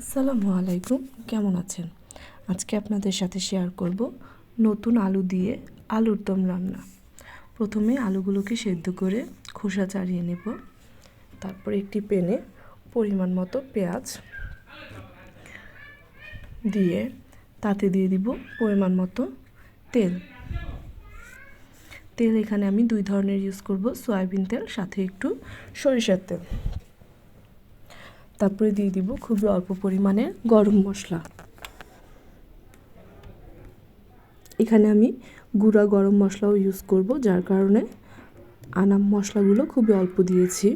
আসসালামু আলাইকুম, কেমন আছেন? আজকে আপনাদের সাথে শেয়ার করব নতুন আলু দিয়ে আলুর দম রান্না। প্রথমে আলুগুলোকে সেদ্ধ করে খোসা ছাড়িয়ে নেব। তারপর একটি প্যানে পরিমাণ মতো পেঁয়াজ দিয়ে তাতে দিয়ে দিব পরিমাণ মতো তেল। তেল এখানে আমি দুই ধরনের ইউজ করব, সয়াবিন তেল, সাথে একটু সরিষার তেল। তারপরে দিয়ে দিব খুবই অল্প পরিমাণে গরম মশলা। এখানে আমি গুঁড়া গরম মশলাও ইউজ করব, যার কারণে আনাম মশলাগুলো খুবই অল্প দিয়েছি।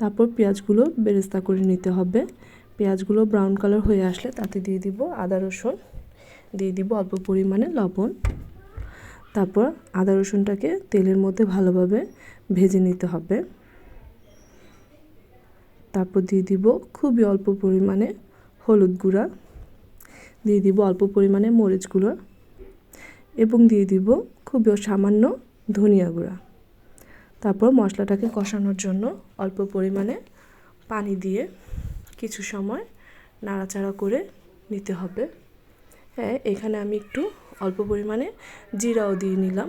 তারপর পেঁয়াজগুলো বেরেস্তা করে নিতে হবে। পেঁয়াজগুলো ব্রাউন কালার হয়ে আসলে তাতে দিয়ে দিব আদা রসুন, দিয়ে দিব অল্প পরিমাণে লবণ। তারপর আদা রসুনটাকে তেলের মধ্যে ভালোভাবে ভেজে নিতে হবে। তারপর দিয়ে দিব খুবই অল্প পরিমাণে হলুদ গুঁড়া। দিয়ে দিব অল্প পরিমাণে মরিচ গুঁড়ো এবং দিয়ে দিব খুবই সামান্য ধনিয়া গুঁড়া। তারপর মশলাটাকে কষানোর জন্য অল্প পরিমাণে পানি দিয়ে কিছু সময় নাড়াচাড়া করে নিতে হবে। হ্যাঁ এখানে আমি একটু অল্প পরিমাণে জিরাও দিয়ে নিলাম।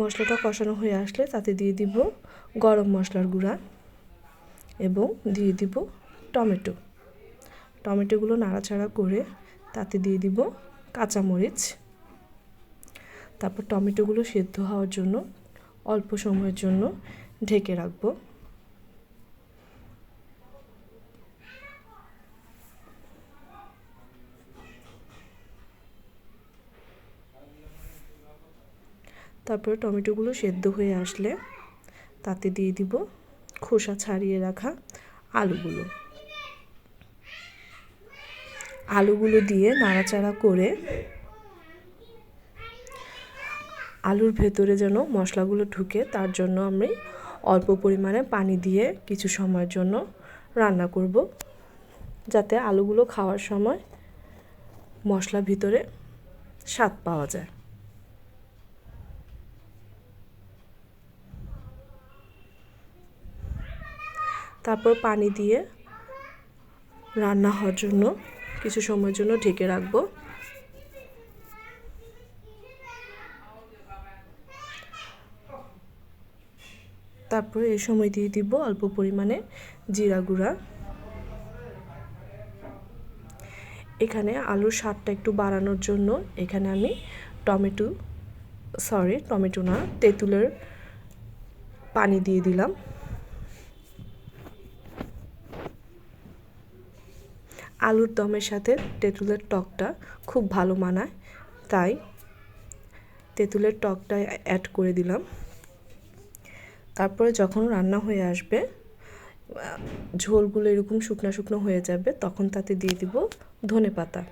মশলাটা কষানো হয়ে আসলে তাতে দিয়ে দিব গরম মশলার গুঁড়া এবং দিয়ে দিব টমেটো। টমেটোগুলো নাড়াচাড়া করে তাতে দিয়ে দিব কাঁচামরিচ। তারপর টমেটোগুলো সেদ্ধ হওয়ার জন্য অল্প সময়ের জন্য ঢেকে রাখব। তারপরে টমেটোগুলো সেদ্ধ হয়ে আসলে তাতে দিয়ে দিব খোসা ছাড়িয়ে রাখা আলুগুলো। আলুগুলো দিয়ে নাড়াচাড়া করে আলুর ভেতরে যেন মশলাগুলো ঢুকে তার জন্য আমি অল্প পরিমাণে পানি দিয়ে কিছু সময়ের জন্য রান্না করব, যাতে আলুগুলো খাওয়ার সময় মশলা ভিতরে স্বাদ পাওয়া যায়। তারপর পানি দিয়ে রান্না হওয়ার জন্য কিছু সময়ের জন্য ঢেকে রাখব। তারপরে এই সময় দিয়ে দিব অল্প পরিমাণে জিরা গুঁড়া। এখানে আলুর স্বাদটা একটু বাড়ানোর জন্য এখানে আমি টমেটো সরি টমেটো না, তেঁতুলের পানি দিয়ে দিলাম। আলুর দমের সাথে তেঁতুলের টকটা খুব ভালো মানায়, তাই তেঁতুলের টকটা অ্যাড করে দিলাম। তারপরে যখন রান্না হয়ে আসবে ঝোলগুলো এরকম শুকনো শুকনো হয়ে যাবে, তখন তাতে দিয়ে দিব ধনে পাতা